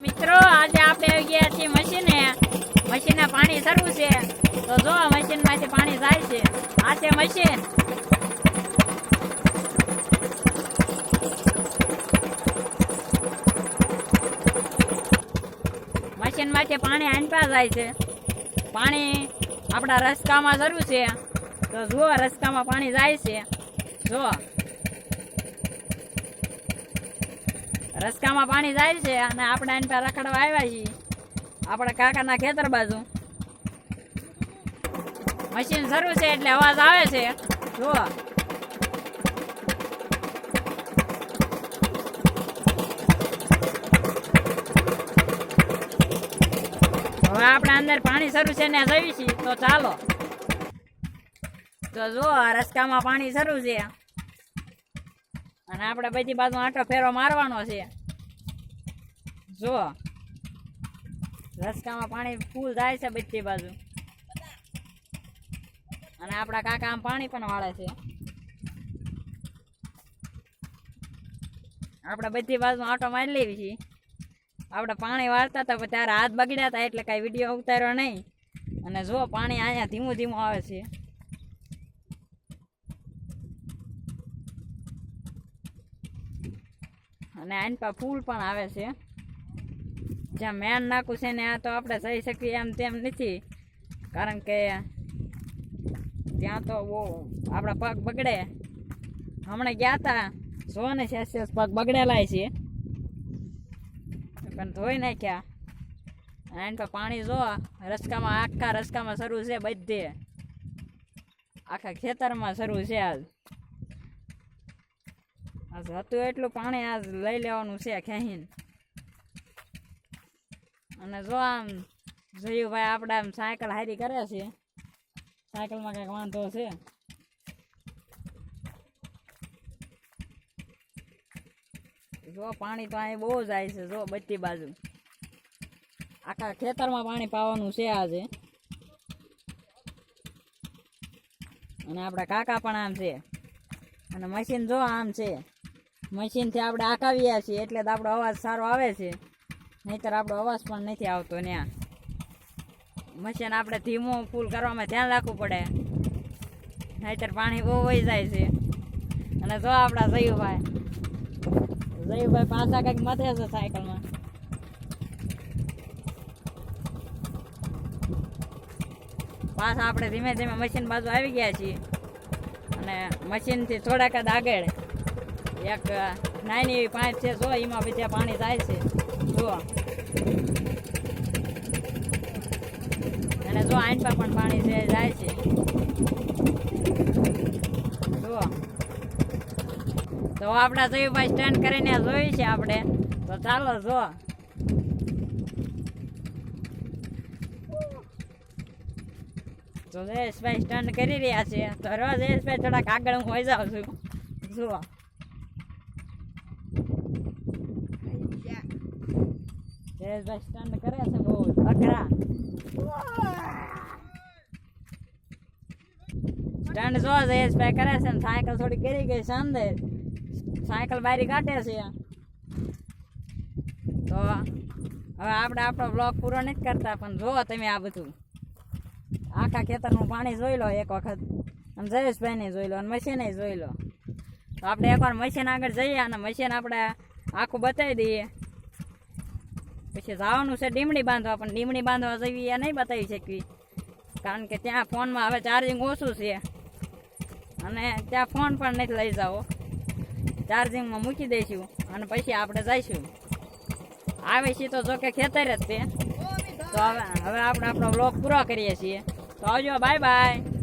મિત્રો, આજે આપણે આવી ગયા છીએ મશીને. મશીને પાણી સરવું છે. તો જો મશીનમાંથી પાણી જાય છે. આ છે મશીન. મશીનમાંથી પાણી આંપા જાય છે. પાણી આપણા રસ્કામાં શરૂ છે. તો જુઓ, રસ્કામાં પાણી જાય છે. જુઓ. રસ્કામાં પાણી જાય છે અને આપણે આની પાસે રખડવા આવ્યા છીએ. આપણા કાકાના ખેતર બાજુ. મશીન શરૂ છે એટલે અવાજ આવે છે. જુઓ. હવે આપણે અંદર પાણી શરૂ છે ને જઈએ છીએ તો ચાલો. તો જુઓ આ રસ્કામાં પાણી શરૂ છે. અને આપણે બધી બાજુ આંટો ફેરો મારવાનો છે. જો રસકામાં પાણી ફૂલ જાય છે બધી બાજુ. અને આપણા કાકા આમ પાણી પણ વાળે છે. આપણે બધી બાજુ આંટો મારી લેવી છીએ આપણે પાણી વાળતા હતા ત્યારે હાથ બગડ્યા હતા, એટલે કાંઈ વીડિયો ઉતાર્યો નહીં. અને જો પાણી અહીંયા ધીમું ધીમું આવે છે. અને આની પા ફૂલ પણ આવે છે. જ્યાં મેન નાખું છે ને આ તો આપણે જઈ શકીએ એમ તેમ નથી. કારણ કે ત્યાં તો બહુ આપણા પગ બગડે. હમણાં ગયા હતા સો ને સેલ્સિયસ પગ બગડેલા છે. પણ ધોઈ નાખ્યા. એન પર પાણી જો, રસ્કામાં, આખા રસ્કામાં શરૂ છે બધે. આખા ખેતરમાં શરૂ છે આજ. આજ હતું એટલું પાણી આ લઈ લેવાનું છે ખેહીન. અને જો આમ જોયું ભાઈ આપણે આમ સાયકલ હારી કરે છે. સાયકલમાં કંઈક વાંધો છે. જો પાણી તો અહીં બહુ જાય છે, જો બધી બાજુ. આખા ખેતરમાં પાણી પાવાનું છે આજે અને આપણા કાકા પણ આમ છે. અને મશીન જો આમ છે. મશીનથી આપણે આકાવીએ છીએ એટલે તો આપણો અવાજ સારો આવે છે. નહીતર આપણો અવાજ પણ નથી આવતો ત્યાં મશીન આપણે ધીમું ફૂલ કરવામાં ધ્યાન રાખવું પડે. નહીતર પાણી બહુ વહી જાય છે. અને જો આપણા જયુભાઈ જયુભાઈ પાછા કંઈક મથે છે સાયકલમાં. પાછા આપણે ધીમે ધીમે મશીન બાજુ આવી ગયા છીએ. અને મશીનથી થોડાક જ આગળ એક નાની એવી પાઇપ છે, જો એમાં બીજા પાણી જાય છે. જો. અને જો આઈન પર પણ પાણી જાય છે. જો. તો આપણા જયુભાઈ સ્ટેન્ડ કરીને જોયું છે આપણે. તો ચાલો જો. તો જયેશભાઈ સ્ટન્ટ કરી રહ્યા છે. તો રોજ જયેશભાઈ થોડાક આગળ હું હોઈ જાઉં છું. જુઓ જયેશભાઈ સ્ટન્ટ કરે છે બહુ અઘરા. સ્ટન્ટ જો જયેશભાઈ કરે છે ને, સાયકલ થોડી ગરી ગઈ છે સાયકલ બારી કાઢે છે. તો હવે આપણે આપણો બ્લોગ પૂરો નથી કરતા, પણ જુઓ તમે આ બધું. આખા ખેતરનું પાણી જોઈ લો એક વખત. અને જયેશભાઈને જોઈ લો, અને મશીને જોઈ લો. તો આપણે એકવાર મશીન આગળ જઈએ અને મશીન આપણે આખું બતાવી દઈએ. પછી જવાનું છે ડીમડી બાંધવા, પણ ડીમડી બાંધવા જઈએ એ નહીં બતાવી શકવી. કારણ કે ત્યાં ફોનમાં હવે ચાર્જિંગ ઓછું છે. અને ત્યાં ફોન પણ નથી લઈ જાઓ. ચાર્જિંગમાં મૂકી દઈશું અને પછી આપણે જઈશું. આવે છે તો જો કે ખેતર જ છે. તો હવે હવે આપણે આપણો બ્લોગ પૂરો કરીએ છીએ. તો આવજો બાય બાય